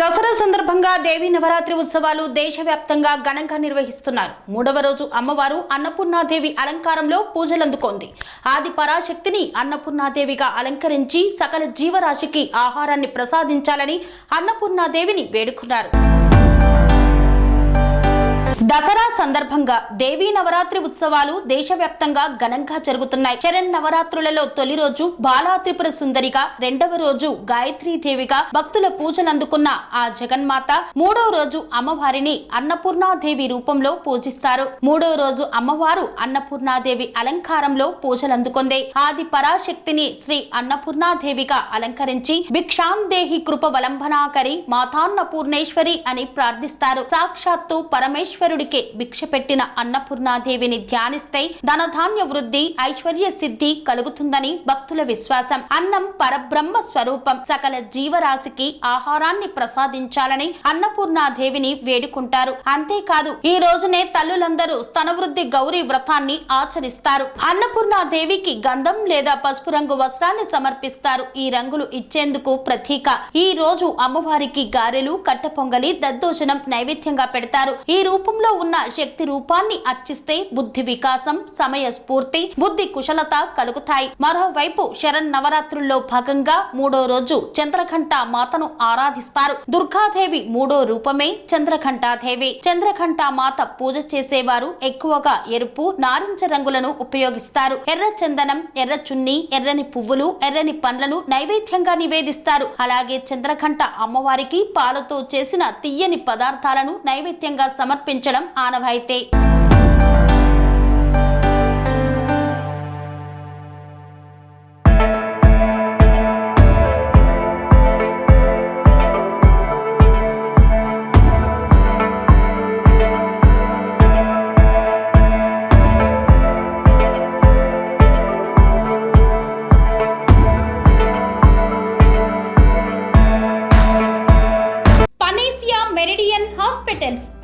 దసరా సందర్భంగా దేవి నవరాత్రి ఉత్సవాలు దేశవ్యాప్తంగా ఘనంగా నిర్వహిస్తున్నారు. మూడవ రోజు అమ్మవారు అన్నపూర్ణాదేవి అలంకారంలో పూజలందుకోంది. ఆది పరాశక్తిని అన్నపూర్ణాదేవిగా అలంకరించి సకల జీవరాశికి ఆహారాన్ని ప్రసాదించాలని అన్నపూర్ణాదేవిని వేడుకున్నారు. దసరా సందర్భంగా దేవీ నవరాత్రి ఉత్సవాలు దేశవ్యాప్తంగా ఘనంగా జరుగుతున్నాయి. చరణ్ నవరాత్రులలో తొలి రోజు బాలా త్రిపుర సుందరిగా రెండవ రోజు గాయత్రీ దేవిగా భక్తుల పూజలందుకున్న ఆ జగన్మాత మూడవ రోజు అమ్మవారిని అన్నపూర్ణాదేవి రూపంలో పూజిస్తారు. మూడవ రోజు అమ్మవారు అన్నపూర్ణాదేవి అలంకారంలో పూజలందుకుంది ఆది పరాశక్తిని శ్రీ అన్నపూర్ణాదేవిగా అలంకరించి భిక్షాందేహి కృప వలంబనాకరి మాతాన్నపూర్ణేశ్వరి అని ప్రార్థిస్తారు. సాక్షాత్తు పరమేశ్వరుడి పరమేశ్వరుడికి భిక్ష పెట్టిన అన్నపూర్ణాదేవిని ధ్యానిస్తే ధనధాన్య వృద్ధి ఐశ్వర్య సిద్ధి కలుగుతుందని భక్తుల విశ్వాసం. అన్నం పరబ్రహ్మ స్వరూపం. సకల జీవరాశికి ఆహారాన్ని ప్రసాదించాలని అన్నపూర్ణాదేవిని వేడుకుంటారు. అంతేకాదు ఈ రోజునే తల్లులందరూ స్తనవృద్ధి గౌరీ వ్రతాన్ని ఆచరిస్తారు. అన్నపూర్ణాదేవికి గంధం లేదా పసుపు రంగు వస్త్రాన్ని సమర్పిస్తారు. ఈ రంగులు ఇచ్చేందుకు ప్రతీక. ఈ రోజు అమ్మవారికి గారెలు కట్ట పొంగలి దద్దోజనం నైవేద్యంగా పెడతారు. ఈ రూపంలో ఉన్న శక్తి రూపాన్ని అర్చిస్తే బుద్ధి వికాసం సమయ స్ఫూర్తి బుద్ధి కుశలత కలుగుతాయి. మరోవైపు శరణ్ నవరాత్రుల్లో భాగంగా మూడో రోజు చంద్రఘంట మాతను ఆరాధిస్తారు. దుర్గాదేవి మూడో రూపమే చంద్రఘంటాదేవి. చంద్రఘంట మాత పూజ చేసేవారు ఎక్కువగా ఎరుపు నారింజ రంగులను ఉపయోగిస్తారు. ఎర్ర చందనం ఎర్ర చున్ని ఎర్రని పువ్వులు ఎర్రని పండ్లను నైవేద్యంగా నివేదిస్తారు. అలాగే చంద్రఘంట అమ్మవారికి పాలతో చేసిన తీయని పదార్థాలను నైవేద్యంగా సమర్పించడం ఆనవాయితీ.